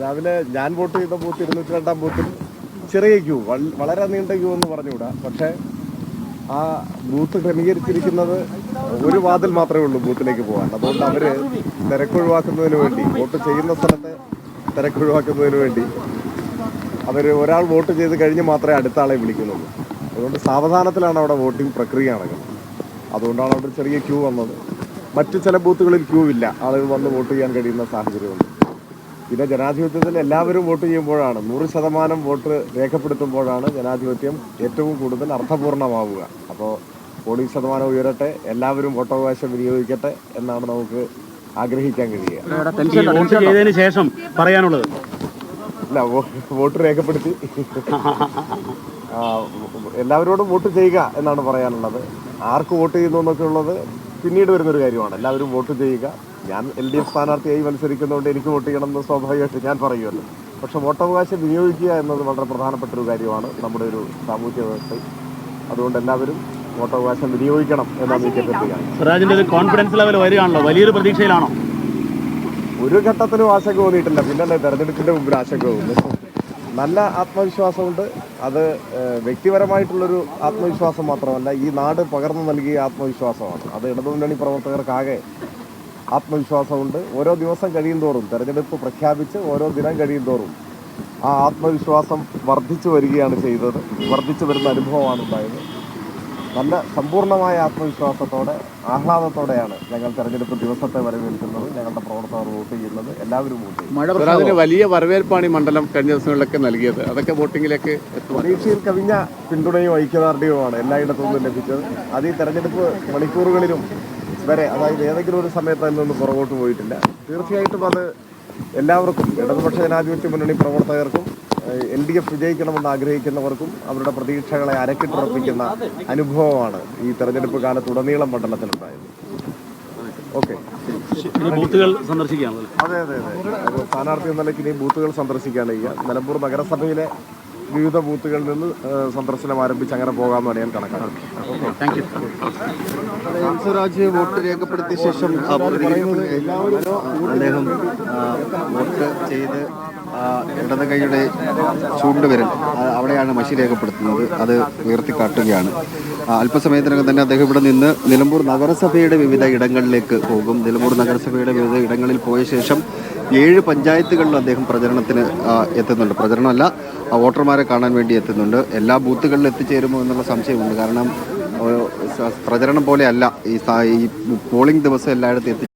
രാവിലെ ഞാൻ വോട്ട് ചെയ്ത ബൂത്ത് ഇരുന്നൂറ്റി രണ്ടാം ബൂത്തിൽ ചെറിയ ക്യൂ വളരെ നീണ്ട ക്യൂ എന്ന് പറഞ്ഞുകൂടാ. പക്ഷേ ആ ബൂത്ത് ക്രമീകരിച്ചിരിക്കുന്നത് ഒരു വാതിൽ മാത്രമേ ഉള്ളൂ ബൂത്തിലേക്ക് പോകാൻ. അതുകൊണ്ട് അവർ തിരക്കൊഴിവാക്കുന്നതിന് വേണ്ടി വോട്ട് ചെയ്യുന്ന സ്ഥലത്തെ തിരക്കൊഴിവാക്കുന്നതിന് വേണ്ടി അവർ ഒരാൾ വോട്ട് ചെയ്ത് കഴിഞ്ഞ് മാത്രമേ അടുത്ത ആളെ വിളിക്കുന്നുള്ളൂ. അതുകൊണ്ട് സാവധാനത്തിലാണ് അവിടെ വോട്ടിംഗ് പ്രക്രിയ നടക്കുന്നത്. അതുകൊണ്ടാണ് അവിടെ ചെറിയ ക്യൂ വന്നത്. മറ്റു ചില ബൂത്തുകളിൽ ക്യൂ ഇല്ല ആളുകൾ വന്ന് വോട്ട് ചെയ്യാൻ കഴിയുന്ന സാഹചര്യമുണ്ട്. പിന്നെ ജനാധിപത്യത്തിൽ എല്ലാവരും വോട്ട് ചെയ്യുമ്പോഴാണ് നൂറ് ശതമാനം വോട്ട് രേഖപ്പെടുത്തുമ്പോഴാണ് ജനാധിപത്യം ഏറ്റവും കൂടുതൽ അർത്ഥപൂർണമാവുക. അപ്പോൾ പോളിംഗ് ശതമാനം ഉയരട്ടെ എല്ലാവരും വോട്ടവകാശം വിനിയോഗിക്കട്ടെ എന്നാണ് നമുക്ക് ആഗ്രഹിക്കാൻ കഴിയുക. ശേഷം പറയാനുള്ളത്. അല്ല വോ- വോട്ട് രേഖപ്പെടുത്തി. എല്ലാവരോടും വോട്ട് ചെയ്യുക എന്നാണ് പറയാനുള്ളത്. ആർക്ക് വോട്ട് ചെയ്യുന്നു എന്നൊക്കെ ഉള്ളത് പിന്നീട് വരുന്നൊരു കാര്യമാണ്. എല്ലാവരും വോട്ട് ചെയ്യുക. ഞാൻ എൽ ഡി എഫ് സ്ഥാനാർത്ഥിയായി മത്സരിക്കുന്നതുകൊണ്ട് എനിക്ക് വോട്ട് ചെയ്യണം എന്ന് സ്വാഭാവികമായിട്ട് ഞാൻ പറയുമല്ലോ. പക്ഷെ വോട്ടവകാശം വിനിയോഗിക്കുക എന്നത് വളരെ പ്രധാനപ്പെട്ട ഒരു കാര്യമാണ് നമ്മുടെ ഒരു സാമൂഹ്യ വ്യവസ്ഥ അതുകൊണ്ട് എല്ലാവരും വോട്ടവകാശം വിനിയോഗിക്കണം എന്നാണ് എനിക്ക് ഒരു കോൺഫിഡൻസ് ലെവൽ വരികയാണല്ലോ? വലിയൊരു പ്രതീക്ഷയിലാണോ? ഒരു ഘട്ടത്തിലും ആശങ്ക തോന്നിയിട്ടില്ല. പിന്നല്ലേ തെരഞ്ഞെടുപ്പിന്റെ മുമ്പിൽ ആശങ്ക തോന്നുന്നു. നല്ല ആത്മവിശ്വാസമുണ്ട്. അത് വ്യക്തിപരമായിട്ടുള്ളൊരു ആത്മവിശ്വാസം മാത്രമല്ല ഈ നാട് പകർന്നു നൽകിയ ആത്മവിശ്വാസമാണ്. അത് ഇടതുമുന്നണി പ്രവർത്തകർക്കാകെ ആത്മവിശ്വാസമുണ്ട്. ഓരോ ദിവസം കഴിയും തോറും തെരഞ്ഞെടുപ്പ് പ്രഖ്യാപിച്ച് ഓരോ ദിനം കഴിയും തോറും ആ ആത്മവിശ്വാസം വർദ്ധിച്ചു വരികയാണ് ചെയ്തത്. വർദ്ധിച്ചു വരുന്ന അനുഭവമാണ് ഉണ്ടായത്. നല്ല സമ്പൂർണമായ ആത്മവിശ്വാസത്തോടെ ആഹ്ലാദത്തോടെയാണ് ഞങ്ങൾ തെരഞ്ഞെടുപ്പ് ദിവസത്തെ വരവേൽക്കുന്നത് ഞങ്ങളുടെ പ്രവർത്തകർ വോട്ട് ചെയ്യുന്നത് എല്ലാവരും വോട്ട് ചെയ്യും അതിന് വലിയ വരവേൽപ്പാണ് ഈ മണ്ഡലം കഴിഞ്ഞ ദിവസങ്ങളിലൊക്കെ നൽകിയത്. അതൊക്കെ വോട്ടിങ്ങിലേക്ക് പ്രതീക്ഷയിൽ കവിഞ്ഞ പിന്തുണയും ഐക്യദാർഢ്യവുമാണ് എല്ലായിടത്തു നിന്നും ലഭിച്ചത്. അത് ഈ തെരഞ്ഞെടുപ്പ് മണിക്കൂറുകളിലും വരെ അതായത് ഏതെങ്കിലും ഒരു സമയത്ത് അതിൽ നിന്ന് പുറകോട്ട് പോയിട്ടില്ല. തീർച്ചയായിട്ടും അത് എല്ലാവർക്കും ഇടതുപക്ഷ ജനാധിപത്യ മുന്നണി പ്രവർത്തകർക്കും എൽ ഡി എഫ് വിജയിക്കണമെന്ന് ആഗ്രഹിക്കുന്നവർക്കും അവരുടെ പ്രതീക്ഷകളെ അരക്കിട്ടുറപ്പിക്കുന്ന അനുഭവമാണ് ഈ തെരഞ്ഞെടുപ്പ് കാലത്തുടനീളം മണ്ഡലത്തിലുണ്ടായത് ഓക്കെ. ബൂത്തുകൾ സന്ദർശിക്കുകയാണല്ലോ. അതെ അതെ അതെ. സ്ഥാനാർത്ഥി എന്ന നിലയ്ക്ക് ഇനി ബൂത്തുകൾ സന്ദർശിക്കുകയാണ് ചെയ്യുക നിലമ്പൂർ നഗരസഭയിലെ വിവിധ ബൂത്തുകളിൽ നിന്ന് സന്ദർശനം ആരംഭിച്ച് അങ്ങനെ പോകാമെന്നാണ് ഞാൻ കണക്കാക്കുന്നത് വോട്ട് രേഖപ്പെടുത്തിയ ശേഷം അദ്ദേഹം വോട്ട് ചെയ്ത് ഇടത് കൈയുടെ ചൂണ്ടുവിരൽ അവിടെയാണ് മഷി രേഖപ്പെടുത്തുന്നത്. അത് ഉയർത്തിക്കാട്ടുകയാണ്. കാട്ടുകയാണ് അല്പസമയത്തിനകം തന്നെ അദ്ദേഹം ഇവിടെ നിന്ന് നിലമ്പൂർ നഗരസഭയുടെ വിവിധ ഇടങ്ങളിലേക്ക് പോകും. നിലമ്പൂർ നഗരസഭയുടെ വിവിധ ഇടങ്ങളിൽ പോയ ശേഷം ഏഴ് പഞ്ചായത്തുകളിൽ അദ്ദേഹം പ്രചരണത്തിന് എത്തുന്നുണ്ട്. പ്രചരണമല്ല വോട്ടർമാരെ കാണാൻ വേണ്ടി എത്തുന്നുണ്ട്. എല്ലാ ബൂത്തുകളിലും എത്തിച്ചേരുമോ എന്നുള്ള സംശയമുണ്ട്. കാരണം പ്രചരണം പോലെയല്ല ഈ പോളിംഗ് ദിവസം എല്ലായിടത്തും എത്തി